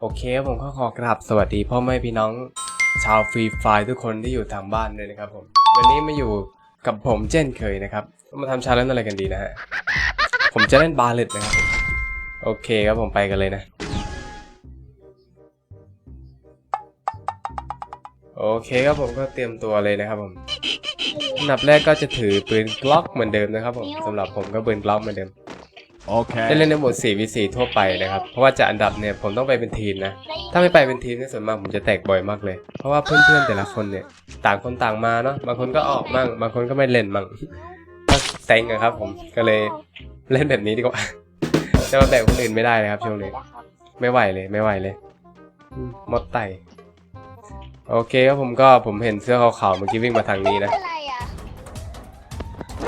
โอเคครับผมก็ขอกราบสวัสดีพ่อแม่พี่น้อง ชาวฟรีไฟทุกคนที่อยู่ทางบ้านเลยนะครับผม วันนี้มาอยู่กับผมเช่นเคยนะครับ มาทำชาเลนจ์อะไรกันดีนะฮะ ผมจะเล่นบาเลตนะครับ โอเคครับผมไปกันเลยนะ โอเคครับผมก็เตรียมตัวเลยนะครับผมอันดับแรกก็จะถือปืนกล็อกเหมือนเดิมนะครับผมสำหรับผมก็ปืนกล็อกเหมือนเดิม Okay. ได้เล่นในโหมด 4v4 ทั่วไปนะครับ เพราะว่าจะอันดับเนี่ยผมต้องไปเป็นทีมนะ ถ้าไม่ไปเป็นทีมเนี่ยส่วนมากผมจะแตกบ่อยมากเลย เพราะว่าเพื่อนๆแต่ละคนเนี่ยต่างคนต่างมาเนาะ บางคนก็ออกมั่ง บางคนก็ไม่เล่นมั่งก็เซ็งอะครับ ผม ก็เลยเล่นแบบนี้ดีกว่า จะมาแบ่งคนอื่นไม่ได้เลยครับช่วงนี้ ไม่ไหวเลย ไม่ไหวเลยอืมมดไตโอเคครับผมก็ผมเห็นเสื้อขาวๆเมื่อกี้วิ่งมาทางนี้นะอะไรอะ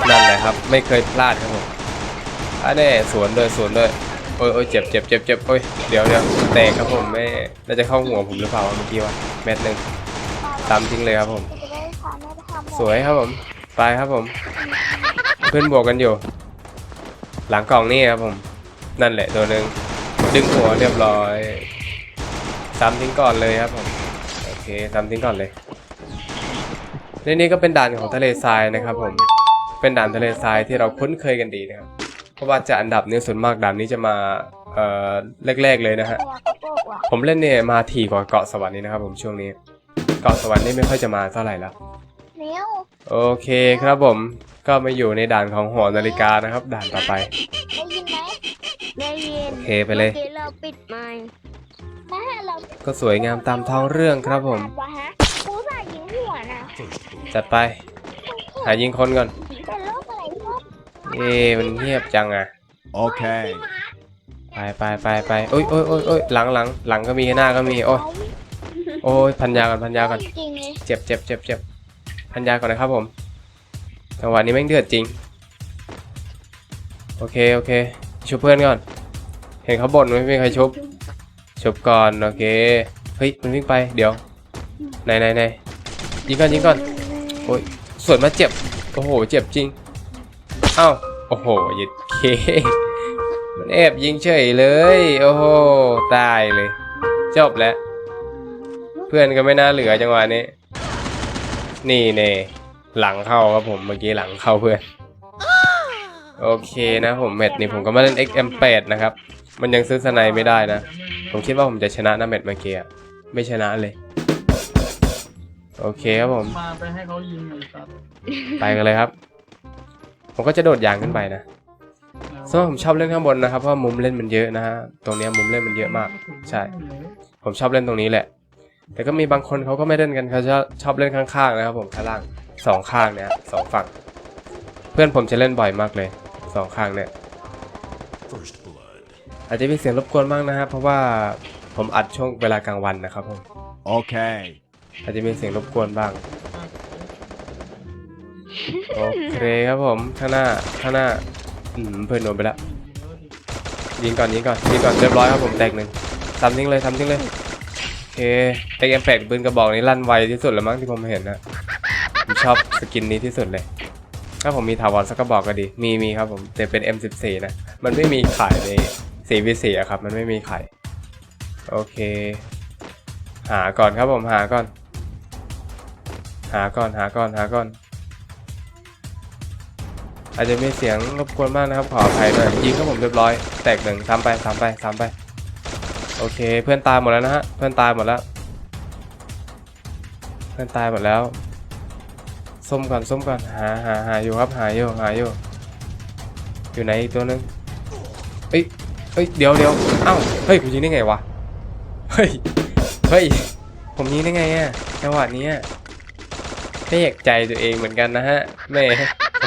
นั่นแหละครับ ไม่เคยพลาดครับผม อันนี้สวนเลยสวนเลยโอ้ยโอ้ยเจ็บเจ็บเจ็บเจ็บโอ้ยเดี๋ยวเดี๋ยวแตกครับผมไม่น่าจะเข้าหัวผมหรือเปล่าวะเมื่อกี้วะเม็ดหนึ่งตามทิ้งเลยครับผมจะได้ทำไม่ได้ทำสวยครับผมไปครับผม เพื่อนบวกกันอยู่ หลังกล่องนี่ครับผม นั่นแหละตัวหนึ่งดึงหัวเรียบร้อยซ้ำทิ้งก่อนเลยครับผมโอเคซ้ำทิ้งก่อนเลยนี่นี่ก็เป็นด่านของทะเลทรายนะครับผมเป็นด่านทะเลทรายที่เราคุ้นเคยกันดีนะครับ เพราะว่าจะอันดับนี้ส่วนมากด่านนี้จะมาเอ่อแรกๆเลยนะฮะตัวกระโปรงว่ะผมเล่นเนี่ยมาถี่กว่าเกาะสวรรค์นี่นะครับผมช่วงนี้ เกาะสวรรค์นี่ไม่ค่อยจะมาเท่าไหร่แล้วเนี้ยวโอเคครับผมก็มาอยู่ในด่านของหอนาฬิกานะครับ ด่านต่อไป ได้ยินไหมได้ยินโอเคไปเลยมื่อกี้เราปิดไมค์แม่เราก็สวยงามตามท้องเรื่องครับผมวะฮะกูสายยิงหัวน่ะจัดไป หายิงคนก่อน เอ๊ะมันเงียบจังอะ Okay. ไปไปไปไปโอ้ยโอ้ยโอ้ยโอ้ยหลังหลังหลังก็มีหน้าก็มีโอ้ยโอ้ยพันยาก่อนพันยาก่อนจริงเลยเจ็บเจ็บเจ็บเจ็บพันยาก่อนนะครับผมจังหวะนี้แม่งเดือดจริง โอเคโอเคชุบเพื่อนก่อน เห็นเขาบ่นไม่มีใครชุบชุบก่อนโอเคเฮ้ยมันวิ่งไปเดี๋ยวไหนไหนไหนยิงก่อนยิงก่อนโอ้ยส่วนมาเจ็บโอ้โหเจ็บจริงเอ้าโอ้โหยิดเค มันแอบยิงเฉยเลย โอ้โห ตายเลย จบแล้ว เพื่อนก็ไม่น่าเหลือจังหวะนี้ นี่เน่หลังเข้าครับผมเมื่อกี้หลังเข้าเพื่อน โอเคนะผมแมตช์นี้ผมก็มาเล่น XM8 นะครับ มันยังซื้อสไนไม่ได้นะ ผมคิดว่าผมจะชนะนะแมตช์เมื่อกี้อะไม่ชนะเลย โอเคครับผม มาไปให้เขายิงไอ้สัตว์ไปกันเลยครับ ผมก็จะโดดยางขึ้นไปนะส่วนมากผมชอบเล่นข้างบนนะครับเพราะว่ามุมเล่นมันเยอะนะฮะตรงเนี้ยมุมเล่นมันเยอะมาก ใช่ ผมชอบเล่นตรงนี้แหละ แต่ก็มีบางคนเขาก็ไม่เล่นกันเขาชอบชอบเล่นข้างๆนะครับผมข้างล่างสองข้างเนี่ยสองฝั่ง เพื่อนผมจะเล่นบ่อยมากเลยสองข้างเนี่ยอาจจะมีเสียงรบกวนบ้างนะครับเพราะว่าผมอัดช่วงเวลากลางวันนะครับผม Okay. อาจจะมีเสียงรบกวนบ้าง โอเคครับผมข้างหน้าข้างหน้าอืมเพื่อนโดนไปแล้วยิงก่อนยิงก่อนยิงก่อนเรียบร้อยครับผมแตกหนึ่งทำทิ้งเลยทำทิ้งเลยโอเคไอเอ็มแปดปืนกระบอกนี้ลั่นไวที่สุดแล้วมั้งที่ผมเห็นนะผมชอบสกินนี้ที่สุดเลย ถ้าผมมีถาวรสักกระบอกก็ดี มีมีครับผมแต่เป็น M14 นะมันไม่มีขายใน 4v4 อะครับ มันไม่มีขายโอเค หาก่อนครับผมหาก่อน หาก่อนหาก่อนหาก่อน อาจจะมีเสียงรบกวนมากนะครับขออภัยด้วยยิงครับผมเรียบร้อย แตกหนึ่งซ้ำไปซ้ำไปซ้ำไป โอเค เพื่อนตายหมดแล้วนะฮะเพื่อนตายหมดแล้ว เพื่อนตายหมดแล้วส้มก่อนส้มก่อนหาหาหาอยู่ครับหาอยู่หาอยู่อยู่ไหนอีกตัวนึงเอ้ยเอ้ยเดี๋ยวเดี๋ยวเอ้าเฮ้ยผมยิงได้ไงวะเฮ้ยเฮ้ยผมยิงได้ไงอะจังหวะนี้ไม่อยากใจตัวเองเหมือนกันนะฮะแม่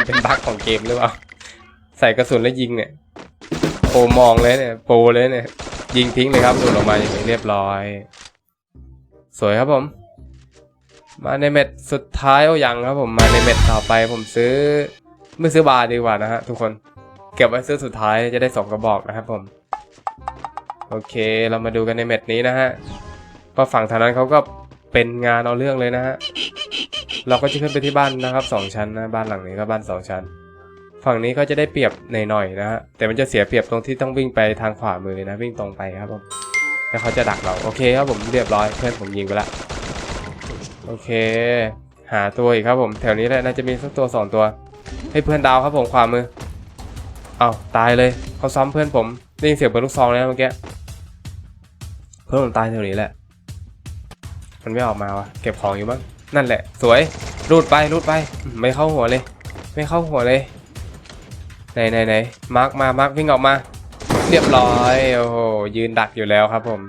มันเป็นบั๊กของเกมหรือเปล่า ใส่กระสุนแล้วยิงเนี่ยโปมองเลยเนี่ย โปเลยเนี่ย ยิงทิ้งเลยครับโดออกมาอย่างนี้เรียบร้อย สวยครับผม มาในเม็ดสุดท้ายเอายังครับผม มาในเม็ดต่อไปผมซื้อ ไม่ซื้อบาร์ดีกว่านะฮะทุกคน เก็บไว้ซื้อสุดท้ายจะได้สองกระบอกนะครับผม โอเค เรามาดูกันในเม็ดนี้นะฮะก็ฝั่งทางนั้นเขาก็เป็นงานเอาเรื่องเลยนะฮะ เราก็จะขึ้นไปที่บ้านนะครับสองชั้นนะบ้านหลังนี้ก็บ้านสองชั้น ฝั่งนี้ก็จะได้เปรียบหน่อยๆนะฮะแต่มันจะเสียเปรียบตรงที่ต้องวิ่งไปทางขวามือนะวิ่งตรงไปครับผมแล้วเขาจะดักเราโอเคครับผมเรียบร้อยเพื่อนผมยิงไปละโอเค หาตัวอีกครับผมแถวนี้แหละน่าจะมีสักตัวสองตัวให้เพื่อนดาวครับผมขวามือเอาตายเลยเขาซ้ำเพื่อนผมได้ยินเสียงปืนลูกซองแล้วเมื่อกี้เพื่อนผมตายแถวนี้แหละมันไม่ออกมาวะเก็บของอยู่บ้าง นั่นแหละ สวยรูดไปรูดไปอืมไม่เข้าหัวเลย ไม่เข้าหัวเลย ไหนไหนไหนมาร์กมามาร์กวิ่งออกมา เรียบร้อย โอ้โห ยืนดักอยู่แล้วครับผม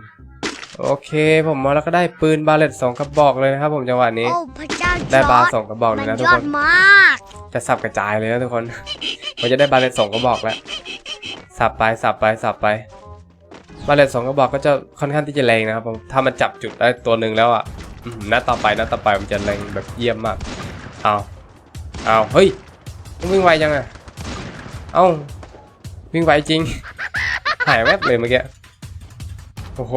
โอเค ผมมาแล้วก็ได้ปืนบาเลตสองกระบอกเลยนะครับผมจังหวะนี้ โอ้พระเจ้าได้บาจร์ร์จสองกระบอกเลมัยนนะทุกยอคดนมากจะสับกระจายเลยนะทุกคนมันจะได้บาเลตสองกระบอกแล้ว สับไปสับไปสับไปบาเลตสองกระบอกก็จะค่อนข้างที่จะแรงนะครับผม ถ้ามันจับจุดได้ตัวหนึ่งแล้วอะอืม นัดต่อไปนัดต่อไปมันจะแรงแบบเยี่ยมมากเอาเอาเฮ้ยมันวิ่งไวจังอะเอ้าวิ่งไวจริง หายแวบเลยเมื่อกี้โอ้โห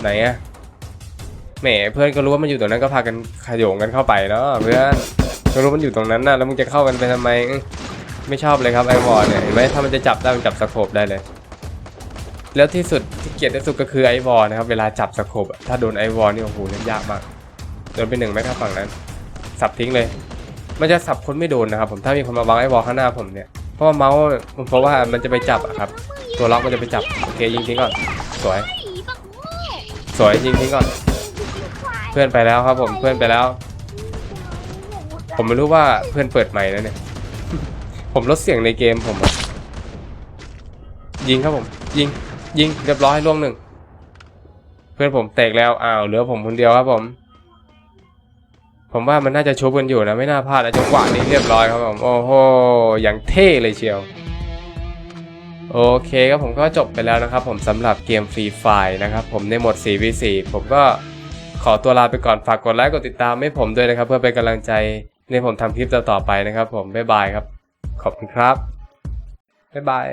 ไหนอะแหมเพื่อนก็รู้ว่ามันอยู่ตรงนั้นก็พากันขโยงกันเข้าไปเนาะเพื่อนก็รู้มันอยู่ตรงนั้นนะแล้วมึงจะเข้ากันไปทำไมไม่ชอบเลยครับไอวอลเนี่ยเห็นไหมถ้ามันจะจับได้มันจับสโคปได้เลย แล้วที่สุด เกลียดที่สุดก็คือไอวอลนะครับ เวลาจับสโคปอะถ้าโดนไอวอลนี่โอ้โหเล่นยากมาก โดนไปหนึ่งไหมครับฝั่งนั้น สับทิ้งเลย มันจะสับคนไม่โดนนะครับ ผมถ้ามีคนมาวางไอวอลข้างหน้าผมเนี่ย เพราะว่าเมาส์เพราะว่ามันจะไปจับอะครับ ตัวล็อกมันจะไปจับ โอเคยิงทิ้งก่อน สวย สวยยิงทิ้งก่อน เพื่อนไปแล้วครับผม เพื่อนไปแล้ว ผมไม่รู้ว่าเพื่อนเปิดใหม่แล้วเนี่ย ผมลดเสียงในเกมผม ยิงครับผม ยิง ยิงเรียบร้อยล่วงหนึ่ง เพื่อนผมแตกแล้วอ้าวเหลือผมคนเดียวครับผม ผมว่ามันน่าจะชุบกันอยู่นะไม่น่าพลาดนะจังหวะนี้เรียบร้อยครับผมโอ้โหอย่างเท่เลยเชียวโอเคครับผมก็จบไปแล้วนะครับ ผมสำหรับเกมฟรีไฟนะครับผมในหมด 4v4 ผมก็ขอตัวลาไปก่อนฝากกดไลค์กดติดตามให้ผมด้วยนะครับ เพื่อเป็นกำลังใจในผมทำคลิปต่อๆไปนะครับ ผมบ๊ายบายครับ ขอบคุณครับบ๊ายบาย